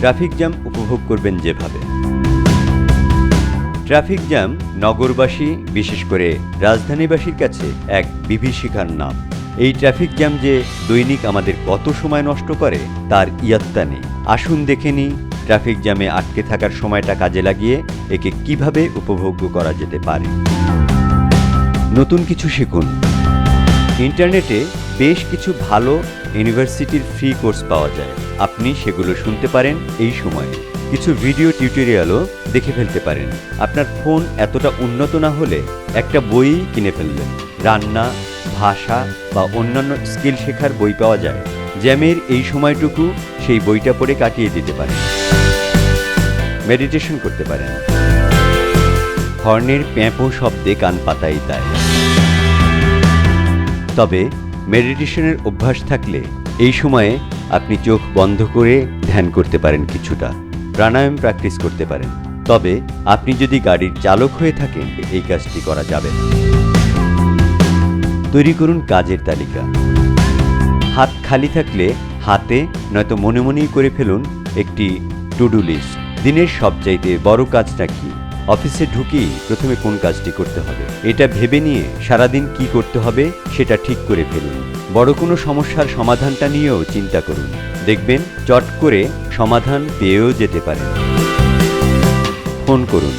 Traffic jam উপভোগ করবেন যেভাবে। ট্রাফিক জ্যাম নগরবাসী, বিশেষ করে রাজধানীবাসীর কাছে এক বিভীষিকার নাম। এই ট্রাফিক জ্যাম যে দৈনিক আমাদের কত সময় নষ্ট করে, তার ইয়াত্তা নেই। আসুন দেখে নিই ট্রাফিক জ্যামে আটকে থাকার সময়টা কাজে লাগিয়ে একে কীভাবে উপভোগ্য করা যেতে পারে। নতুন কিছু শিখুন। ইন্টারনেটে বেশ কিছু ভালো ইউনিভার্সিটির ফ্রি কোর্স পাওয়া যায়। আপনি সেগুলো শুনতে পারেন এই সময়ে। কিছু ভিডিও টিউটোরিয়ালও দেখে ফেলতে পারেন। আপনার ফোন এতটা উন্নত না হলে একটা বই কিনে ফেললেন। রান্না, ভাষা বা অন্যান্য স্কিল শেখার বই পাওয়া যায়। জ্যামের এই সময়টুকু সেই বইটা পড়ে কাটিয়ে দিতে পারেন। মেডিটেশন করতে পারেন। হর্নের প্যাঁপো শব্দে কান পাতাই তাই। তবে মেডিটেশনের অভ্যাস থাকলে এই সময়ে আপনি চোখ বন্ধ করে ধ্যান করতে পারেন কিছুটা, প্রাণায়াম প্র্যাকটিস করতে পারেন। তবে আপনি যদি গাড়ির চালক হয়ে থাকেন, এই কাজটি করা যাবে না। তৈরি করুন কাজের তালিকা। হাত খালি থাকলে হাতে নয়তো মনে মনেই করে ফেলুন একটি টু ডু লিস্ট। দিনের সবচাইতে বড় কাজটা কি? অফিসে ঢুকেই প্রথমে কোন কাজটি করতে হবে। এটা ভেবে নিয়ে সারাদিন কি করতে হবে সেটা ঠিক করে ফেলুন। বড় কোনো সমস্যার সমাধানটা নিয়েও চিন্তা করুন। দেখবেন চট করে সমাধান পেয়েও যেতে পারেন। ফোন করুন।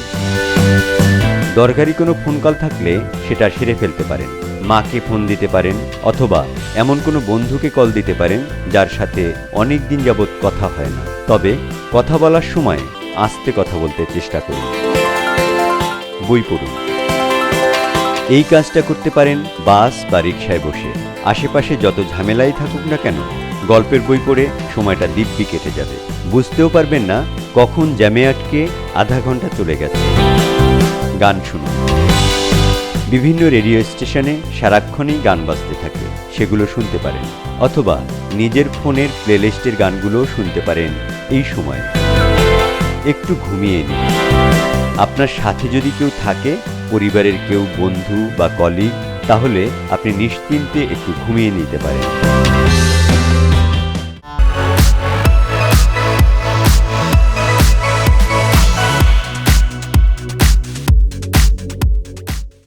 দরকারি কোনো ফোন কল থাকলে সেটা সেরে ফেলতে পারেন। মাকে ফোন দিতে পারেন অথবা এমন কোনো বন্ধুকে কল দিতে পারেন যার সাথে অনেক দিন যাবৎ কথা হয় না। তবে কথা বলার সময় আস্তে কথা বলতে চেষ্টা করুন। বই পড়ুন। এই কাজটা করতে পারেন বাস বা রিক্সায় বসে। আশেপাশে যত ঝামেলাই থাকুক না কেন, গল্পের বই পড়ে সময়টা দিব্যি কেটে যাবে। বুঝতেও পারবেন না কখন জ্যামে আটকে আধা ঘণ্টা চলে গেছে। গান শুনুন। বিভিন্ন রেডিও স্টেশনে সারাক্ষণই গান বাজতে থাকে, সেগুলো শুনতে পারেন। অথবা নিজের ফোনের প্লেলিস্টের গানগুলোও শুনতে পারেন এই সময়। একটু ঘুমিয়ে নিন। আপনার সাথে যদি কেউ থাকে, পরিবারের কেউ বন্ধু বা কলিগ তাহলে আপনি নিশ্চিন্তে একটু ঘুমিয়ে নিতে পারেন।